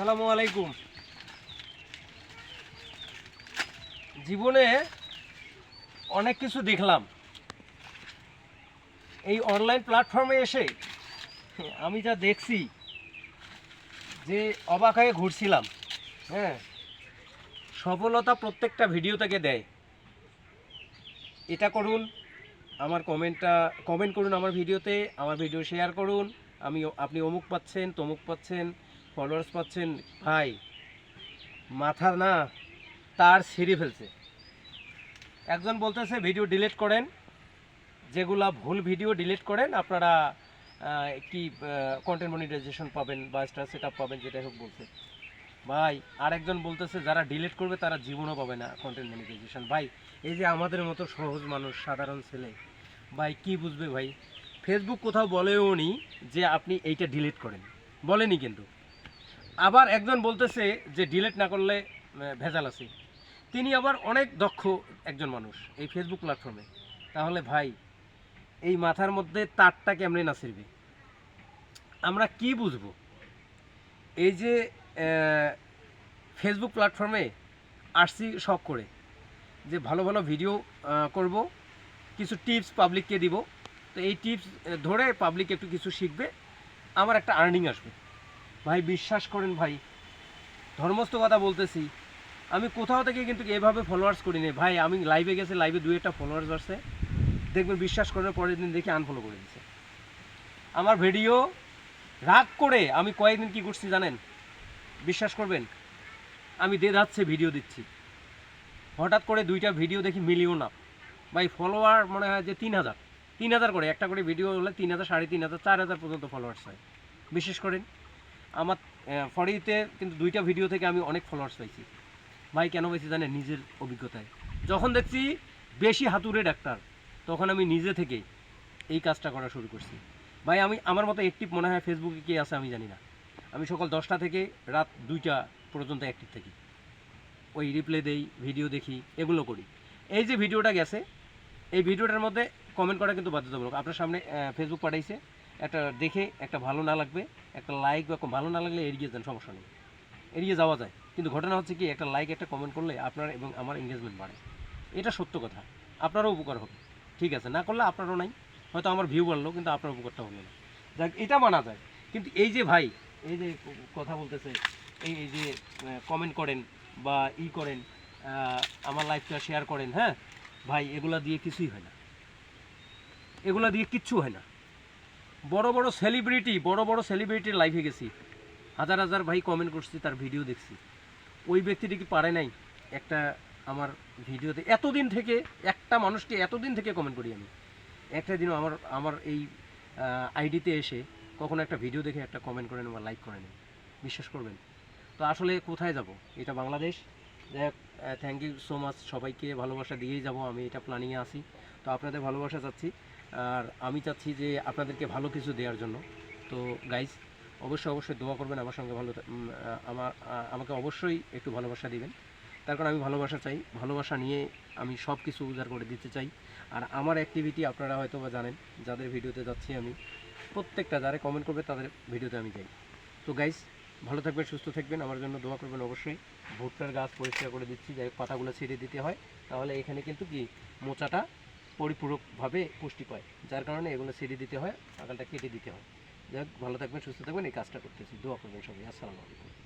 আসসালামু আলাইকুম। জীবনে অনেক কিছু দেখলাম। এই অনলাইন প্ল্যাটফর্মে এসে আমি যা দেখছি, যে অবাক হয়ে ঘুরছিলাম হ্যাঁ? সফলতা প্রত্যেকটা ভিডিও থেকে দেয়। এটা করুন, আমার কমেন্টটা কমেন্ট করুন আমার ভিডিওতে আমার ভিডিও শেয়ার করুন। আমি, আপনি অমুক পাচ্ছেন, তমুক পাচ্ছেন ফলোয়ার্স পাচ্ছেন ভাই। মাথা না, তার সিঁড়ি ফেলছে। একজন বলতেছে, ভিডিও ডিলিট করেন। যেগুলা ভুল ভিডিও ডিলিট করেন, আপনারা কি কন্টেন্ট মনিটাইজেশন পাবেন বা স্টার সেট পাবেন, যেটাই হোক বলছে। ভাই, আরেকজন বলতেছে, যারা ডিলিট করবে, তারা জীবনও পাবে না কন্টেন্ট মনিটাইজেশন ভাই, এই যে আমাদের মতো সহজ মানুষ, সাধারণ ছেলে, ভাই, কি বুঝবে ভাই? ফেসবুক কোথাও বলেও নি যে আপনি এইটা ডিলিট করেন। বলেনি কিন্তু। আবার একজন বলতেছে যে ডিলিট না করলে ভেজাল আছে। তিনি আবার অনেক দক্ষ একজন মানুষ এই ফেসবুক প্ল্যাটফর্মে তাহলে ভাই, এই মাথার মধ্যে তারটা কেমনে না ছিড়বে? আমরা কি বুঝব? এই যে ফেসবুক প্ল্যাটফর্মে আসছি শখ করে যে ভালো ভালো ভিডিও করব, কিছু টিপস পাবলিককে দিব। তো এই টিপস ধরে পাবলিক একটু কিছু শিখবে, আমার একটা আর্নিং আসবে। ভাই, বিশ্বাস করেন ভাই, ধর্মস্থ কথা বলতেছি। আমি কোথাও থেকে কিন্তু এভাবে ফলোয়ার্স করি নি ভাই, আমি লাইভে গেছে লাইভে দুই একটা ফলোয়ার্স আসছে দেখবেন বিশ্বাস করার পরের দিন দেখি আনফলো করে দিচ্ছে আমার ভিডিও রাগ করে আমি কয়েকদিন কি করছি জানেন? বিশ্বাস করবেন, আমি দে যাচ্ছে ভিডিও দিচ্ছি। হঠাৎ করে দুইটা ভিডিও দেখি মিলিও না ভাই ফলোয়ার মনে হয় যে তিন হাজার। তিন হাজার করে, একটা করে ভিডিও হলে তিন হাজার, সাড়ে তিন হাজার, চার হাজার পর্যন্ত ফলোয়ার্স হয়। বিশেষ করেন? আমার ফরিতে কিন্তু দুইটা ভিডিও থেকে আমি অনেক ফলোয়ার্স পাইছি। ভাই, কেন পাইছি জানেন? নিজের অভিজ্ঞতায়। যখন দেখছি বেশি হাতুড়ে ডাক্তার, তখন আমি নিজে থেকেই এই কাজটা করা শুরু করছি। ভাই, আমি, আমার মতো অ্যাক্টিভ মনে হয় ফেসবুকে কে আছে আমি জানি না। আমি সকাল দশটা থেকে রাত দুইটা পর্যন্ত অ্যাক্টিভ থাকি। ওই রিপ্লে দেই ভিডিও দেখি, এগুলো করি। এই যে ভিডিওটা গেছে, এই ভিডিওটার মধ্যে কমেন্ট করা কিন্তু বাধ্যতামূলক। আপনার সামনে ফেসবুক পাঠাইছে। একটা দেখে একটা ভালো না লাগবে, একটা লাইক বা ভালো না লাগলে এড়িয়ে যান, সমস্যা নেই। এড়িয়ে যাওয়া যায়। কিন্তু ঘটনা হচ্ছে কি, একটা লাইক একটা কমেন্ট করলে আপনার এবং আমার এঙ্গেজমেন্ট বাড়ে। এটা সত্য কথা। আপনারও উপকার হবে। ঠিক আছে, না করলে আপনারও নাই। হয়তো আমার ভিউ বাড়লো, কিন্তু আপনার উপকারটা হলো না। যাক, এটা মানা যায়। কিন্তু এই যে ভাই, এই যে কথা বলতেছে, এই এই যে কমেন্ট করেন বা ই করেন আমার লাইফটা শেয়ার করেন হ্যাঁ? ভাই, এগুলা দিয়ে কিছুই হয় না। এগুলা দিয়ে কিচ্ছু হয় না। বড় বড় সেলিব্রিটি বড় বড় সেলিব্রিটির লাইফে গেছি। হাজার হাজার ভাই কমেন্ট করছি, তার ভিডিও দেখছি। ওই ব্যক্তিটি কি পারে নাই? একটা আমার ভিডিওতে এতদিন থেকে, একটা মানুষকে এতদিন থেকে কমেন্ট করি আমি। একটা দিনও আমার আমার এই আইডিতে এসে কখনো একটা ভিডিও দেখে, একটা কমেন্ট করেন বা লাইক করে করেন। বিশ্বাস করবেন। তো আসলে কোথায় যাব? এটা বাংলাদেশ। যাই থ্যাংক ইউ সো মাচ সবাইকে। ভালোবাসা দিয়েই যাব। আমি এটা প্ল্যানিংয়ে আসি তো আপনাদের ভালোবাসা চাচ্ছি। আর আমি চাচ্ছি যে আপনাদেরকে ভালো কিছু দেওয়ার জন্য। তো গাইজ অবশ্যই অবশ্যই দোয়া করবেন আমার সঙ্গে ভালো আমার আমাকে অবশ্যই একটু ভালোবাসা দিবেন। তার কারণ আমি ভালোবাসা চাই, ভালোবাসা নিয়ে আমি সব কিছু উজাড় করে দিতে চাই। আর আমার অ্যাক্টিভিটি আপনারা হয়তো বা জানেন, যাদের ভিডিওতে যাচ্ছি আমি, প্রত্যেকটা যারা কমেন্ট করবে তাদের ভিডিওতে আমি যাই। তো গাইজ ভালো থাকবেন, সুস্থ থাকবেন, আমার জন্য দোয়া করবেন অবশ্যই। ভুট্টার গাছ পরিষ্কার করে দিচ্ছি, যাই পাতাগুলো ছিঁড়ে দিতে হয়। তাহলে এখানে কিন্তু কি মোচাটা পরিপূরকভাবে পুষ্টি পায়, যার কারণে এগুলো ছিঁড়ে দিতে হয়, আগালটা কেটে দিতে হয়। যাই ভালো থাকবেন, সুস্থ থাকবেন, এই কাজটা করতেছি। দোয়া করবেন সবাই। আসসালামু আলাইকুম।